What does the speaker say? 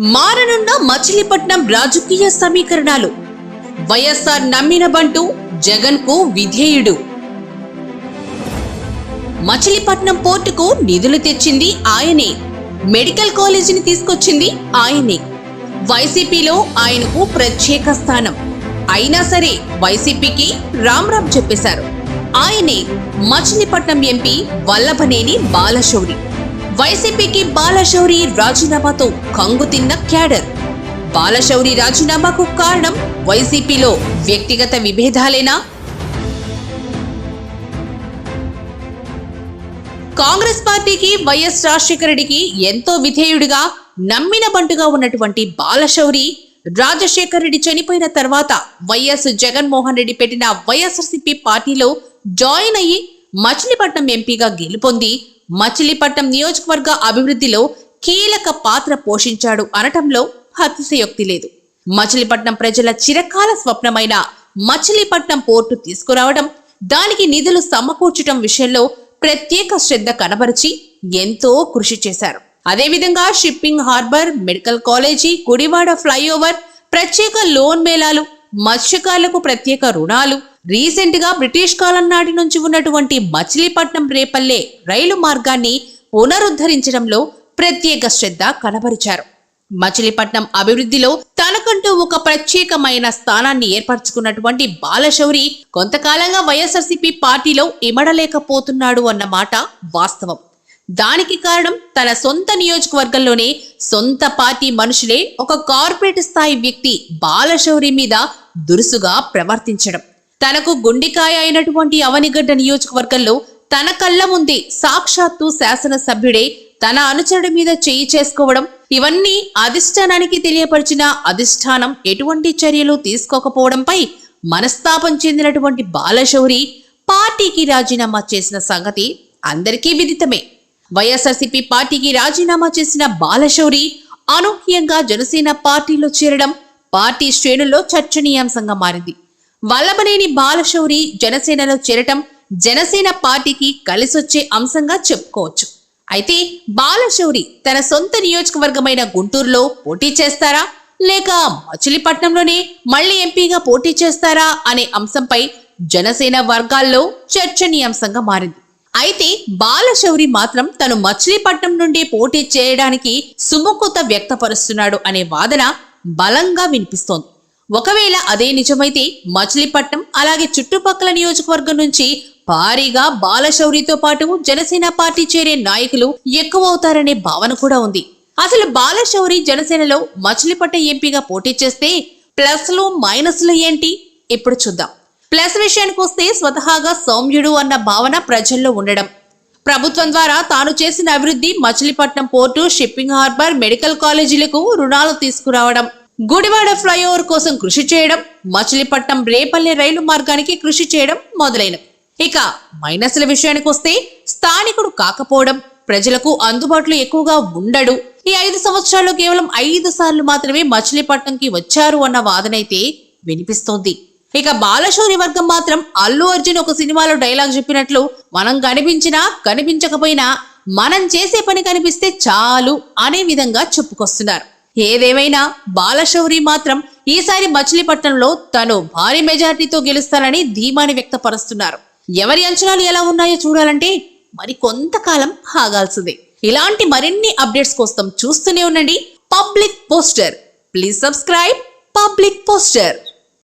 మారనున్న మచిలీపట్నం రాజకీయ సమీకరణాలు. వైఎస్ఆర్ నమ్మిన బంటూ జగన్కు విధేయుడు. మచిలీపట్నం పోర్టుకు నిధులు తెచ్చింది ఆయనే. మెడికల్ కాలేజీని తీసుకొచ్చింది ఆయనే. వైసీపీలో ఆయనకు ప్రత్యేక స్థానం. అయినా సరే వైసీపీకి రామ్ రామ్ చెప్పేశారు. ఆయనే మచిలీపట్నం ఎంపీ వల్లభనేని బాలశౌరి. వైసీపీకి బాలశౌరి రాజీనామాతో కంగుతిన్న క్యాడర్. బాలశౌరి రాజీనామాకు కారణం వైసీపీలో వ్యక్తిగత విభేదాలేనా? కాంగ్రెస్ పార్టీకి వైఎస్ రాజశేఖర రెడ్డికి ఎంతో విధేయుడిగా నమ్మిన బంటుగా ఉన్నటువంటి బాలశౌరి రాజశేఖర రెడ్డి చనిపోయిన తర్వాత వైఎస్ జగన్మోహన్ రెడ్డి పెట్టిన వైఎస్ఆర్సీపీ పార్టీలో జాయిన్ అయ్యి మచిలీపట్నం ఎంపీగా గెలుపొంది మచిలీపట్నం నియోజకవర్గ అభివృద్ధిలో కీలక పాత్ర పోషించాడు అనటంలో అతిశయోక్తి లేదు. మచిలీపట్నం ప్రజల చిరకాల స్వప్నమైన మచిలీపట్నం పోర్టు తీసుకురావడం దానికి నిధులు సమకూర్చడం విషయంలో ప్రత్యేక శ్రద్ధ కనబరిచి ఎంతో కృషి చేశారు. అదేవిధంగా shipping harbour medical college Gudivada flyover ప్రత్యేక లోన్ మేళాలు మత్స్యకారులకు ప్రత్యేక రుణాలు రీసెంట్గా బ్రిటిష్ కాలం నాటి నుంచి ఉన్నటువంటి మచిలీపట్నం రేపల్లె రైలు మార్గాన్ని పునరుద్ధరించడంలో ప్రత్యేక శ్రద్ధ కనబరిచారు. మచిలీపట్నం అభివృద్ధిలో తనకంటూ ఒక ప్రత్యేకమైన స్థానాన్ని ఏర్పరచుకున్నటువంటి బాలశౌరి కొంతకాలంగా వైఎస్ఆర్సీపీ పార్టీలో ఇమడలేకపోతున్నాడు అన్న మాట వాస్తవం. దానికి కారణం తన సొంత నియోజకవర్గంలోనే సొంత పార్టీ మనుషులే ఒక కార్పొరేట్ స్థాయి వ్యక్తి బాలశౌరి మీద దురుసుగా ప్రవర్తించడం. తనకు గుండికాయ అయినటువంటి అవనిగడ్డ నియోజకవర్గంలో తన కళ్ళ ముందే సాక్షాత్తు శాసనసభ్యుడే తన అనుచరుడి మీద చేయి చేసుకోవడం ఇవన్నీ అధిష్టానానికి తెలియపరిచిన అధిష్టానం ఎటువంటి చర్యలు తీసుకోకపోవడంపై మనస్తాపం చెందినటువంటి బాలశౌరి పార్టీకి రాజీనామా చేసిన సంగతి అందరికీ విదితమే. వైఎస్ఆర్సీపీ పార్టీకి రాజీనామా చేసిన బాలశౌరి అనూహ్యంగా జనసేన పార్టీలో చేరడం పార్టీ శ్రేణుల్లో చర్చనీయాంశంగా మారింది. వల్లభనేని బాలశౌరి జనసేనలో చేరటం జనసేన పార్టీకి కలిసొచ్చే అంశంగా చెప్పుకోవచ్చు. అయితే బాలశౌరి తన సొంత నియోజకవర్గమైన గుంటూరులో పోటీ చేస్తారా? లేక మచిలీపట్నంలోనే మళ్ళీ ఎంపీగా పోటీ చేస్తారా అనే అంశంపై జనసేన వర్గాల్లో చర్చనీయాంశంగా మారింది. అయితే బాలశౌరి మాత్రం తను మచిలీపట్నం నుండి పోటీ చేయడానికి సుముఖత వ్యక్తపరుస్తున్నాడు అనే వాదన బలంగా వినిపిస్తోంది. ఒకవేళ అదే నిజమైతే మచిలీపట్నం అలాగే చుట్టుపక్కల నియోజకవర్గం నుంచి భారీగా బాలశౌరితో పాటు జనసేన పార్టీ చేరే నాయకులు ఎక్కువ అవుతారనే భావన కూడా ఉంది. అసలు బాలశౌరి జనసేనలో మచిలీపట్నం ఎంపీగా పోటీ చేస్తే ప్లస్లు మైనస్లు ఏంటి? ఇప్పుడు చూద్దాం. ప్లస్ విషయానికి వస్తే స్వతహాగా సౌమ్యుడు అన్న భావన ప్రజల్లో ఉండడం. ప్రభుత్వం ద్వారా తాను చేసిన అభివృద్ధి Machilipatnam port shipping harbour medical కాలేజీలకు రుణాలు తీసుకురావడం. గుడివాడ ఫ్లైఓవర్ కోసం కృషి చేయడం మచిలీపట్నం రేపల్లె రైలు మార్గానికి కృషి చేయడం మొదలైనవి. ఇక మైనస్ల విషయానికి వస్తే స్థానికుడు కాకపోవడం ప్రజలకు అందుబాటులో ఎక్కువగా ఉండడు. ఈ ఐదు సంవత్సరాల్లో కేవలం ఐదు సార్లు మాత్రమే మచిలీపట్నంకి వచ్చారు అన్న వాదనైతే వినిపిస్తోంది. ఇక బాలశౌరి వర్గం మాత్రం అల్లు అర్జున్ ఒక సినిమాలో డైలాగ్ చెప్పినట్లు మనం కనిపించినా కనిపించకపోయినా మనం చేసే పని కనిపిస్తే చాలు అనే విధంగా చెప్పుకొస్తున్నారు. ఏదేమైనా బాలశౌరి మాత్రం ఈసారి మచిలీపట్నంలో తను భారీ మెజార్టీతో గెలుస్తానని ధీమాని వ్యక్తపరుస్తున్నారు. ఎవరి అంచనాలు ఎలా ఉన్నాయో చూడాలంటే మరి కొంతకాలం ఆగాల్సిందే. ఇలాంటి మరిన్ని అప్డేట్స్ కోసం చూస్తూనే ఉండండి. Public poster. Please subscribe public poster.